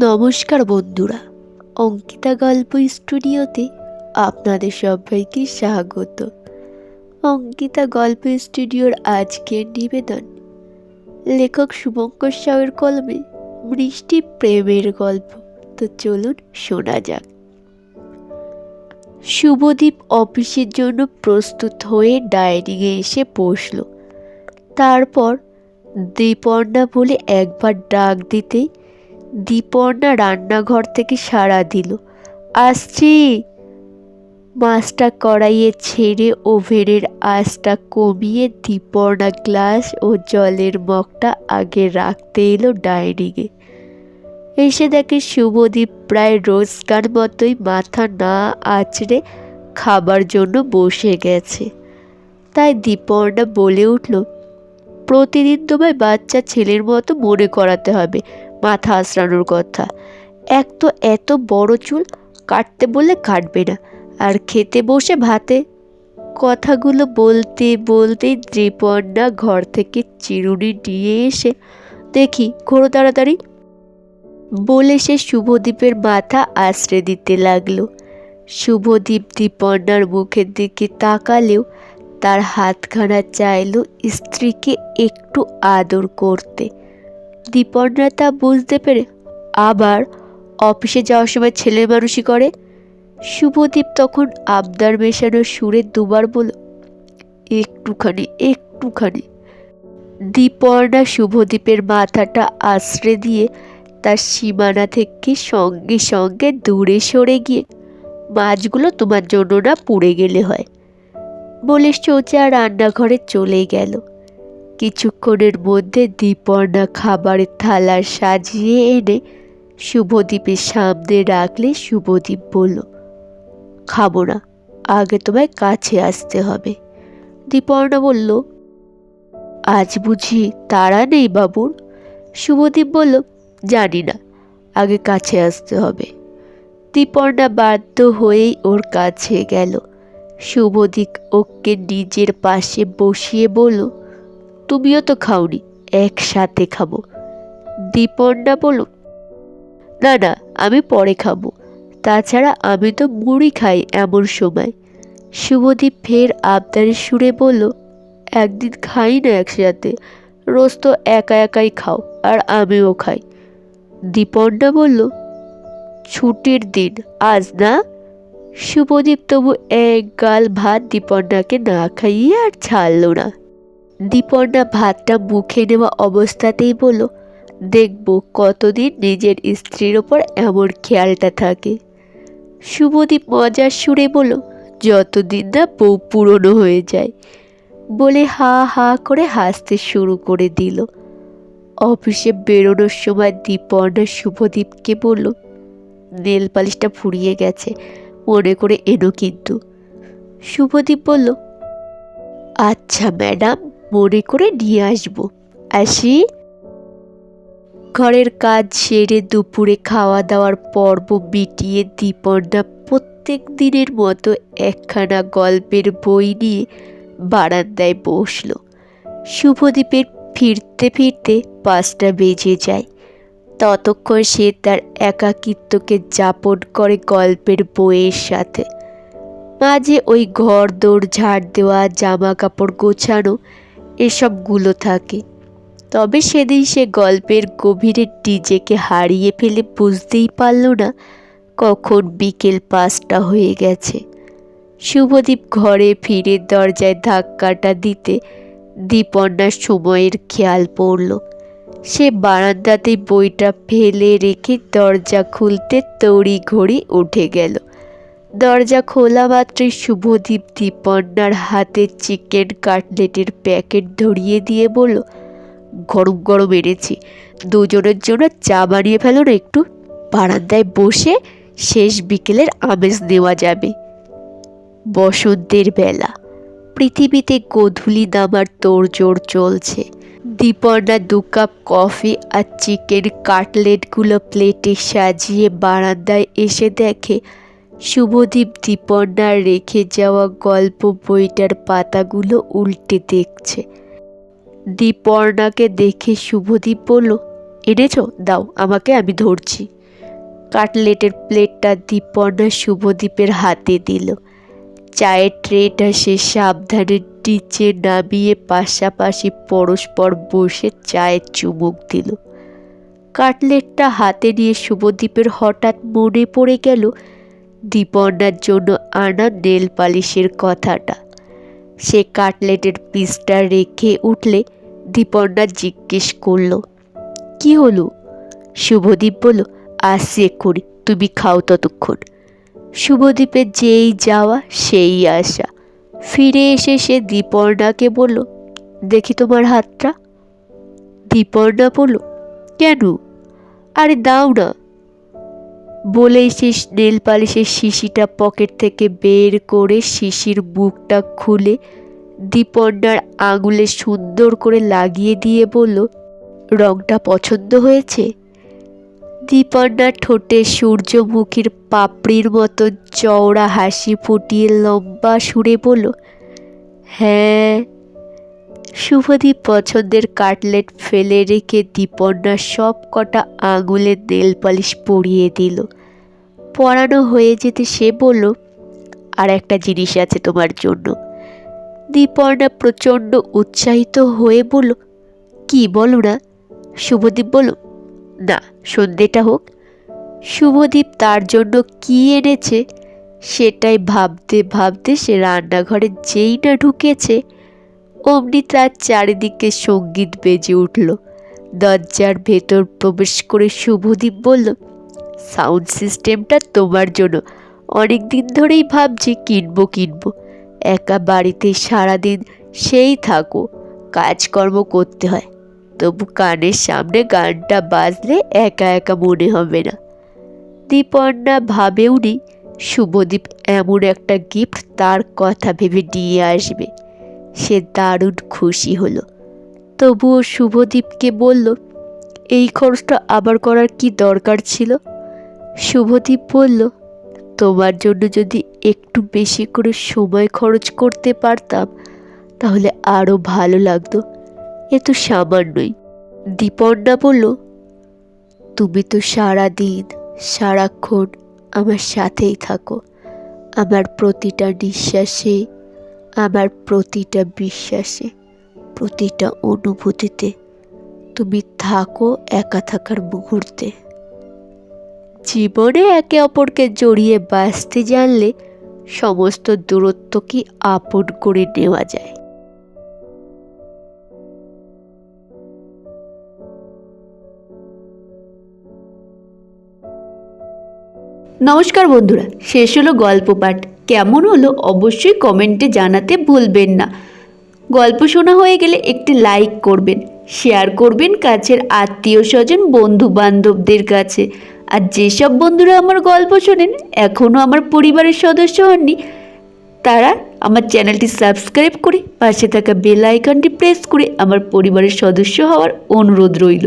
নমস্কার বন্ধুরা, অঙ্কিতা গল্প স্টুডিওতে আপনাদের সবাইকে স্বাগত। অঙ্কিতা গল্প স্টুডিওর আজকের নিবেদন, লেখক শুভঙ্কর সাউয়ের কলমে বৃষ্টি প্রেমের গল্প। তো চলুন শোনা যাক। শুভদীপ অফিসের জন্য প্রস্তুত হয়ে ডাইনিংয়ে এসে বসল। তারপর দীপর্ণা বলে একবার ডাক দিতেই দীপর্ণা রান্নাঘর থেকে সাড়া দিল। আসছি। মাছটা কড়াইয়ে ছেড়ে ওভেনের আঁচটা কমিয়ে দীপর্ণা গ্লাস ও জলের মগটা আগে রাখতে এলো ডাইনিংয়ে। এসে দেখে শুভদীপ প্রায় রোজকার মতোই মাথা না আঁচড়ে খাবার জন্য বসে গেছে। তাই দীপর্ণা বলে উঠল, প্রতিদিন তোমায় বাচ্চা ছেলের মতো মনে করাতে হবে। মাথা আঁচড়ানোর কথা। এক তো এত বড় চুল কাটতে বললে কাটবে না, আর খেতে বসে ভাতে। কথাগুলো বলতে বলতেই দৃপর্ণা ঘর থেকে চিরুনি নিয়ে এসে দেখি ঘোরো তাড়াতাড়ি বলে সে শুভদীপের মাথা আশ্রে দিতে লাগল। শুভদীপ দীপর্ণার মুখের দিকে তাকালেও তার হাতখানা চাইল স্ত্রীকে একটু আদর করতে। দীপর্ণা তা বুঝতে পেরে আবার অফিসে যাওয়ার সময় ছেলে মানুষই করে, শুভদীপ তখন আবদার মেশানো সুরে দুবার বলল একটুখানি একটুখানি। দীপর্ণা শুভদীপের মাথাটা আশ্রে দিয়ে তার সীমানা থেকে সঙ্গে সঙ্গে দূরে সরে গিয়ে, মাছগুলো তোমার জন্য না পুড়ে গেলে হয়। বলে সোজা রান্নাঘরে চলে গেল। কিছুক্ষণের মধ্যে দীপর্ণা খাবারের থালা সাজিয়ে এনে শুভদীপের সামনে রাখলে শুভদীপ বলল, খাব না, আগে তোমায় কাছে আসতে হবে। দীপর্ণা বলল, আজ বুঝি তারা নেই বাবুর? শুভদীপ বলল, জানি না, আগে কাছে আসতে হবে। দীপর্ণা বাধ্য হয়েই ওর কাছে গেল। শুভদীপ ওকে নিজের পাশে বসিয়ে বলল তুমিও তো খাওনি, একসাথে খাব। দীপর্ণা বলল না না, আমি পরে খাব। তাছাড়া আমি তো মুড়ি খাই এমন সময়। শুভদীপ ফের আবদারের সুরে বলল, একদিন খাই না একসাথে, রোজ তো একা একাই খাও, আর আমিও খাই। দীপর্ণা বলল, ছুটির দিন, আজ না? শুভদীপ তবু এক গাল ভাত দীপর্ণাকে না খাইয়ে আর ছাড়ল না। দীপর্ণা ভাতটা মুখে নেওয়া অবস্থাতেই বলল, দেখব কতদিন নিজের স্ত্রীর ওপর এমন খেয়ালটা থাকে। শুভদীপ মজার সুরে বলল, যতদিন না বউ পুরনো হয়ে যায়। বলে হা হা করে হাসতে শুরু করে দিল। অফিসে বেরোনোর সময় দীপর্ণা শুভদীপকে বলল, নেল পালিশটা ফুরিয়ে গেছে, মনে করে এনো কিন্তু। শুভদীপ বলল আচ্ছা ম্যাডাম। মনে করে নিয়ে আসব। আসি। ঘরের কাজ সেরে দুপুরে খাওয়া দাওয়ার পর্ব মিটিয়ে দীপর্ণা প্রত্যেক দিনের মতো একখানা গল্পের বই নিয়ে বারান্দায় বসল। শুভদীপের ফিরতে ফিরতে পাঁচটা বেজে যায়। ততক্ষণ সে তার একাকিত্বকে যাপন করে গল্পের বইয়ের সাথে। মাঝে ওই ঘর দৌড় ঝাড় দেওয়া জামা কাপড় গোছানো এসবগুলো থাকে। তবে সেদিন সে গল্পের গভীরে ডিজেকে হারিয়ে ফেলে বুঝতেই পারল না কখন বিকেল পাঁচটা হয়ে গেছে। শুভদীপ ঘরে ফিরে দরজায় ধাক্কাটা দিতে দীপর্ণার সময়ের খেয়াল পড়ল। সে বারান্দাতে বইটা ফেলে রেখে দরজা খুলতে তড়ি ঘড়ি উঠে গেল। দরজা খোলা মাত্রই শুভদীপ দীপর্ণার হাতে চিকেন কাটলেটের প্যাকেট ধরিয়ে দিয়ে বলল, গরম গরম এনেছি। দুজনের জন্য চা বানিয়ে ফেলো না একটু। বারান্দায় বসে শেষ বিকেলের আমেজ নেওয়া যাবে। বসন্তের বেলা। পৃথিবীতে গোধূলি নামার তোড়জোড় চলছে। দীপর্ণা দু কাপ কফি আর চিকেন কাটলেটগুলো প্লেটে সাজিয়ে বারান্দায় এসে দেখে শুভদীপ দীপর্ণার রেখে যাওয়া গল্প বইটার পাতাগুলো উল্টে দেখছে। দীপর্ণাকে দেখে শুভদীপ বলল, এনেছো, দাও, আমাকে আমি ধরছি। কাটলেটের প্লেটটা দীপর্ণা শুভদীপের হাতে দিল। চায়ের ট্রেটা সে সাবধানে নিচে নামিয়ে পাশাপাশি পরস্পর বসে চায়ের চুমুক দিল। কাটলেটটা হাতে নিয়ে শুভদীপের হঠাৎ মনে পড়ে গেল দীপর্ণার জন্য আনা নেল পালিশের কথাটা। সে কাটলেটের পিসটা রেখে উঠলে দীপর্ণা জিজ্ঞেস করল, কি হলো? শুভদীপ বলল আসি এক্ষুনি তুমি খাও ততক্ষণ। শুভদীপের যেই যাওয়া, সেই আসা। ফিরে এসে সে দীপর্ণাকে বলল, দেখি তোমার হাতটা। দীপর্ণা বলল, কেন? আরে দাও না। বলেই সে নেল পালিশের শিশিটা পকেট থেকে বের করে শিশির বুকটা খুলে দীপর্ণার আঙুলে সুন্দর করে লাগিয়ে দিয়ে বলল, রংটা পছন্দ হয়েছে? দীপর্ণার ঠোঁটে সূর্যমুখীর পাপড়ির মতো চওড়া হাসি ফুটিয়ে লম্বা সুরে বলল হ্যাঁ শুভদীপ পছন্দের কাটলেট ফেলে রেখে দীপর্ণার সব কটা আঙুলের নেল পালিশ পরিয়ে দিল। পরানো হয়ে যেতে সে বলল, আর একটা জিনিস আছে তোমার জন্য। দীপর্ণা প্রচণ্ড উৎসাহিত হয়ে বলল, কি বলো না? শুভদীপ বলল, না, সন্ধেটা হোক। শুভদীপ তার জন্য কি এনেছে সেটাই ভাবতে ভাবতে সে রান্নাঘরে যেই না ঢুকেছে, অমনি তার চারিদিকে সংগীত বেজে উঠল। দরজার ভেতর প্রবেশ করে শুভদীপ বলল সাউন্ড সিস্টেমটা তোমার জন্য। অনেক দিন ধরেই ভাবছি কিনবো কিনবো। একা বাড়িতে সারাদিন সেই থাকো, কাজকর্ম করতে হয়। তবু কানের সামনে গানটা বাজলে একা একা মনে হবে না। দীপর্ণা ভাবেওনি শুভদীপ এমন একটা গিফট তার কথা ভেবে নিয়ে আসবে। সে দারুণ খুশি হলো। তবুও শুভদীপকে বলল, এই খরচটা আবার করার কি দরকার ছিল? শুভদীপ বলল, তোমার জন্য যদি একটু বেশি করে সময় খরচ করতে পারতাম, তাহলে আরও ভালো লাগতো। এ তো সামান্যই। দীপর্ণা বলল, তুমি তো সারা দিন সারাক্ষণ আমার সাথেই থাকো। আমার প্রতিটা নিঃশ্বাসে, আমার প্রতিটা বিশ্বাসে, প্রতিটা অনুভূতিতে তুমি থাকো একা থাকার মুহূর্তে। জীবনে একে অপরকে জড়িয়ে বাঁচতে জানলে সমস্ত দূরত্ব কি আপন করে নেওয়া যায়? নমস্কার বন্ধুরা, শেষ হলো গল্প পাঠ। কেমন হলো অবশ্যই কমেন্টে জানাতে ভুলবেন না। গল্প শোনা হয়ে গেলে একটি লাইক করবেন শেয়ার করবেন কাছের আত্মীয় স্বজন বন্ধু বান্ধবদের কাছে। আর যেসব বন্ধুরা আমার গল্প শোনেন এখনও আমার পরিবারের সদস্য হননি, তারা আমার চ্যানেলটি সাবস্ক্রাইব করে পাশে থাকা বেল আইকনটি প্রেস করে আমার পরিবারের সদস্য হওয়ার অনুরোধ রইল।